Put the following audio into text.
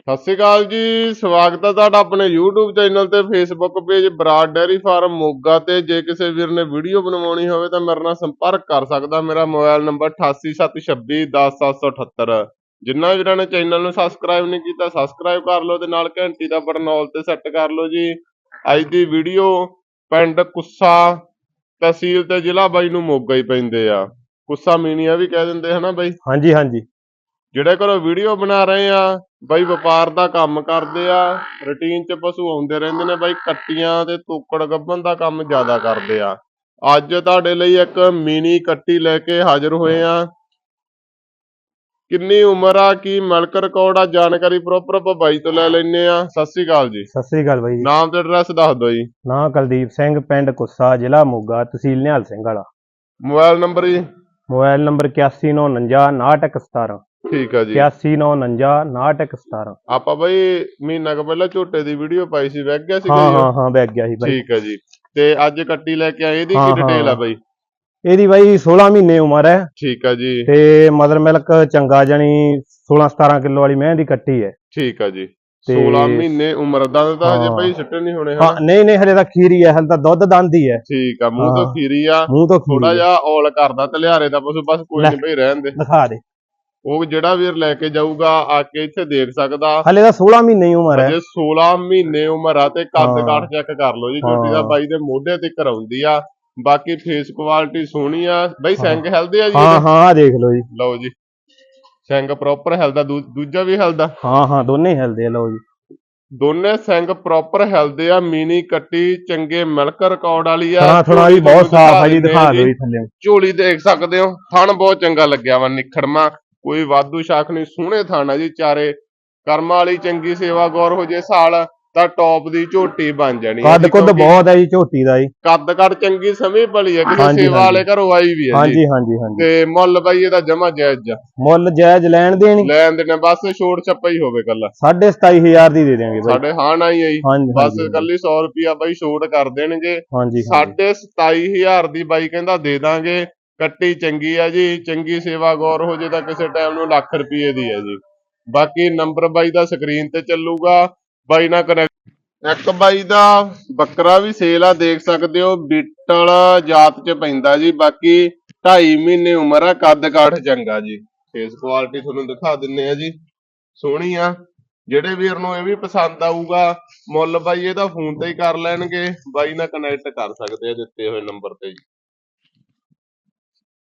ਸਤਿ ਸ਼੍ਰੀ ਅਕਾਲ ਜੀ ਸਵਾਗਤ ਹੈ ਤੁਹਾਡਾ ਆਪਣੇ YouTube ਚੈਨਲ ਤੇ Facebook page Brar dairy farm Moga ਤੇ। ਜੇ ਕਿਸੇ ਵੀਰ ਨੇ ਵੀਡੀਓ ਬਣਵਾਉਣੀ ਹੋਵੇ ਤਾਂ ਮੇਰੇ ਨਾਲ ਸੰਪਰਕ ਕਰ ਸਕਦਾ। ਮੇਰਾ ਮੋਬਾਈਲ ਨੰਬਰ 8876210778 ਜਿੰਨਾ ਵੀਰਾਂ ਨੇ ਚੈਨਲ ਨੂੰ ਸਬਸਕ੍ਰਾਈਬ ਨਹੀਂ ਕੀਤਾ ਸਬਸਕ੍ਰਾਈਬ ਕਰ ਲਓ ਤੇ ਨਾਲ ਘੰਟੀ ਦਾ ਬਟਨ ਆਲ ਤੇ ਸੈੱਟ ਕਰ ਲਓ ਜੀ। ਅੱਜ ਦੀ ਵੀਡੀਓ ਪਿੰਡ ਕੁੱਸਾ ਤਹਿਸੀਲ ਤੇ ਜ਼ਿਲ੍ਹਾ ਬਾਈ ਨੂੰ ਮੋਗਾ ਹੀ ਪੈਂਦੇ ਆ। ਕੁੱਸਾ ਮੀਨੀਆ ਵੀ ਕਹਿ ਦਿੰਦੇ ਹਨਾ ਬਾਈ? ਹਾਂਜੀ ਹਾਂਜੀ। ਜਿਹੜੇ ਘਰੋਂ ਵੀਡੀਓ ਬਣਾ ਰਹੇ ਆ ਬਾਈ ਵਪਾਰ ਦਾ ਕੰਮ ਕਰਦੇ ਆ ਰੁਟੀਨ 'ਚ ਪਸ਼ੂ ਆਉਂਦੇ ਰਹਿੰਦੇ ਨੇ ਬਾਈ ਕੱਟੀਆਂ ਤੇ ਤੋਕੜ ਗੱਭਣ ਦਾ ਕੰਮ ਜ਼ਿਆਦਾ ਕਰਦੇ ਆ। ਅੱਜ ਤੁਹਾਡੇ ਲਈ ਇੱਕ ਮਿਨੀ ਕੱਟੀ ਲੈ ਕੇ ਹਾਜ਼ਰ ਹੋਏ ਆ। ਕਿੰਨੀ ਉਮਰ ਆ ਕੀ ਮਿਲਕ ਰਿਕਾਰਡ ਆ ਜਾਣਕਾਰੀ ਪ੍ਰੋਪਰ ਆਪਾਂ ਬਾਈ ਤੋਂ ਲੈ ਲੈਨੇ ਆ। ਸਤਿ ਸ੍ਰੀ ਅਕਾਲ ਜੀ। ਸਤਿ ਸ੍ਰੀ ਅਕਾਲ ਬਾਈ ਜੀ। ਨਾਮ ਤੇ ਐਡਰੈਸ ਦੱਸ ਦਿਓ ਜੀ। ਨਾਂ ਕੁਲਦੀਪ ਸਿੰਘ ਪਿੰਡ ਕੁੱਸਾ ਜ਼ਿਲ੍ਹਾ ਮੋਗਾ ਤਹਿਸੀਲ ਨਿਹਾਲ ਸਿੰਘ ਵਾਲਾ। ਮੋਬਾਈਲ ਨੰਬਰ ਜੀ। ਮੋਬਾਈਲ ਨੰਬਰ 8199499117 ਠੀਕ ਆ ਜੀ। 8199499117 ਆਪਾਂ ਬਾਈ ਮਹੀਨਾ ਕੁ ਪਹਿਲਾਂ ਝੋਟੇ ਦੀ ਵੀਡੀਓ ਪਾਈ ਸੀ ਵੈਗ ਗਿਆ ਸੀ ਹਾਂ ਹਾਂ ਹਾਂ ਬੈਗ ਗਿਆ ਸੀ ਬਾਈ। ਠੀਕ ਹੈ ਜੀ। ਤੇ ਅੱਜ ਕੱਟੀ ਲੈ ਕੇ ਆਏ ਇਹਦੀ ਕੀ ਡਿਟੇਲ ਆ। ਬਾਈ? ਇਹਦੀ ਬਾਈ 16 ਮਹੀਨੇ ਉਮਰ ਹੈ। ਠੀਕ ਆ ਜੀ। ਤੇ ਮਦਰ ਮਿਲਕ ਚੰਗਾ ਜਣੀ 16 17 ਕਿਲੋ ਵਾਲੀ ਮੈਂ ਦੀ ਕੱਟੀ ਹੈ। ਠੀਕ ਆ ਜੀ। ਤੇ 16 ਮਹੀਨੇ ਉਮਰ ਦਾ ਤਾਂ ਹਜੇ। ਬਾਈ ਸਿੱਟੇ ਨਹੀਂ ਹੋਣੇ ਹਾਂ ਨਹੀਂ ਨਹੀਂ ਹਲੇ ਤਾਂ ਖੀਰੀ ਹੈ ਹਲੇ ਤਾਂ ਦੁੱਧ ਦੰਦ ਹੀ। ਠੀਕ ਆ ਮੂੰਹ ਤੋਂ। ਖੀਰੀ ਆ ਮੂੰਹ ਤੋਂ ਥੋੜਾ। ਜਿਹਾ ਔਲ ਕਰਦਾ ਤਲਿਆਰੇ ਦਾ ਪਸ਼ੂ ਬਸ ਕੋਈ। ਨਹੀਂ ਬਈ ਰਹਿਣ ਦੇ। ਦਿਖਾ ਦੇ। ਉਹ ਜਿਹੜਾ ਵੀਰ ਲੈ ਕੇ ਜਾਊਗਾ ਆ ਕੇ ਇੱਥੇ ਦੇਖ ਸਕਦਾ। ਹਲੇ ਤਾਂ 16 ਮਹੀਨੇ ਹੀ ਉਮਰ ਹੈ। ਹਜੇ 16 ਮਹੀਨੇ ਉਮਰ ਆ ਤੇ ਕੱਦ ਹਾਂ। ਕਾਠ ਚੈੱਕ ਕਰ ਲਓ ਜੀ ਛੋਟੀ ਦਾ ਹਾਂ। ਬਾਈ ਦੇ ਮੋਢੇ ਤੇ ਕਰਾਉਂਦੀ ਆ। ਬਾਕੀ ਫੇਸ ਕੁਆਲਿਟੀ ਸੋਹਣੀ ਆ। ਬਈ ਹਾਂ। ਸਿੰਘ ਹੈਲਦੇ ਆ ਜੀ ਹਾਂ? ਹਾਂ ਦੇਖ ਲਓ ਜੀ। ਲਓ ਜੀ। ਸਿੰਘ ਪ੍ਰੋਪਰ ਹੈਲਦਾ ਦੂਜਾ ਵੀ ਹੈਲਦਾ ਹਾਂ ਹਾਂ ਦੋਨੇ ਹੀ ਹਿਲਦੇ ਆ ਲਓ ਜੀ। ਦੋਨੇ ਸਿੰਘ ਪ੍ਰੋਪਰ ਹੈਲਦੇ ਆ। ਮੀਨੀ ਕੱਟੀ ਚੰਗੇ ਮਿਲਕ ਰਿਕਾਰਡ ਵਾਲੀ ਆ। ਥਣਾ ਥਣਾ ਵੀ ਬਹੁਤ ਸਾਫ਼ ਹੈ ਜੀ ਦਿਖਾ ਆ ਦਿਓ ਜੀ ਥੱਲੇ। ਝੋਲੀ ਦੇਖ ਸਕਦੇ ਹੋ। ਥਣ ਬਹੁਤ ਚੰਗਾ ਲੱਗਿਆ ਵਾ ਨਿਖੜਮਾ। ਕੋਈ ਵਾਧੂ ਸ਼ਾਖ ਨਹੀਂ ਸੋਹਣੇ ਥਣ ਜੀ ਚਾਰੇ। ਕਰਮਾਂ ਵਾਲੀ ਚੰਗੀ ਸੇਵਾ ਗੌਰ ਹੋ ਜੇ ਸਾਲ ਤਾਂ ਟੌਪ ਦੀ ਝੋਟੀ ਬਣ ਜਾਣੀ ਕੱਦ ਕੁੱਦ ਬਹੁਤ ਹੈ ਜੀ ਝੋਟੀ ਦਾ ਜੀ। ਕੱਦ ਕੱਦ ਚੰਗੀ ਸਮੇਂ ਭਲੀ ਆ ਕਿਸੇ ਸੇਵਾ। ਵਾਲੇ ਘਰੋਂ ਆਈ ਵੀ ਜੀ। ਹਾਂਜੀ ਹਾਂਜੀ ਹਾਂਜੀ। ਤੇ ਮੁੱਲ ਬਾਈ ਇਹਦਾ ਜਮਾ ਜਾਇਜ਼ ਆ। ਮੁੱਲ ਜਾਇਜ਼ ਲੈਣ ਦੇਣੀ ਲੈਣ ਦੇ ਨੇ ਬਸ ਛੋੜ ਛੱਪਾ ਹੀ ਹੋਵੇ ਕੱਲਾ। 27500 ਦੀ ਦੇ ਬਾਈ। ਸਾਡੇ ਹਾਂ ਨਾ ਹੀ ਆਈ ਹਾਂਜੀ ਬਸ ਕੱਲੀ 100 ਰੁਪਿਆ ਬਾਈ ਛੋੜ ਕਰ ਦੇਣਗੇ। ਹਾਂਜੀ ਹਾਂਜੀ। ਸਾਢੇ 27000 ਦੀ ਬਾਈ ਕਹਿੰਦਾ ਦੇ ਦਾਂਗੇ। ਕੱਟੀ ਚੰਗੀ ਆ ਜੀ, ਚੰਗੀ ਸੇਵਾ ਗੌਰ ਹੋ ਜੇ ਤਾਂ ਕਿਸੇ ਟਾਈਮ ਨੂੰ ਲੱਖ ਰੁਪਏ ਦੀ ਹੈ ਜੀ। ਬਾਕੀ ਨੰਬਰ ਬਾਈ ਦਾ ਸਕਰੀਨ ਤੇ ਚੱਲੂਗਾ, ਬਾਈ ਨਾਲ ਕਨੈਕਟ ਇੱਕ ਬਾਈ ਦਾ ਬੱਕਰਾ ਵੀ ਸੇਲ ਆ, ਦੇਖ ਸਕਦੇ ਹੋ, ਬੀਟਲ ਜਾਤ ਚ ਪੈਂਦਾ ਜੀ। ਬਾਕੀ 2.5 ਮਹੀਨੇ ਉਮਰ ਆ, ਕੱਦ ਕਾਠ ਚੰਗਾ ਜੀ। ਫੇਸ ਕੁਆਲਿਟੀ ਤੁਹਾਨੂੰ ਦਿਖਾ ਦਿੰਨੇ ਆ ਜੀ। ਸੋਹਣੀ ਆ। ਜਿਹੜੇ ਵੀਰ ਨੂੰ ਇਹ ਵੀ ਪਸੰਦ ਆਊਗਾ, ਮੁੱਲ ਬਾਈ ਇਹਦਾ ਫੋਨ ਤੇ ਹੀ ਕਰ ਲੈਣਗੇ। ਬਾਈ ਨਾਲ ਕਨੈਕਟ ਕਰ ਸਕਦੇ ਆ ਦਿੱਤੇ ਹੋਏ ਨੰਬਰ ਤੇ ਜੀ।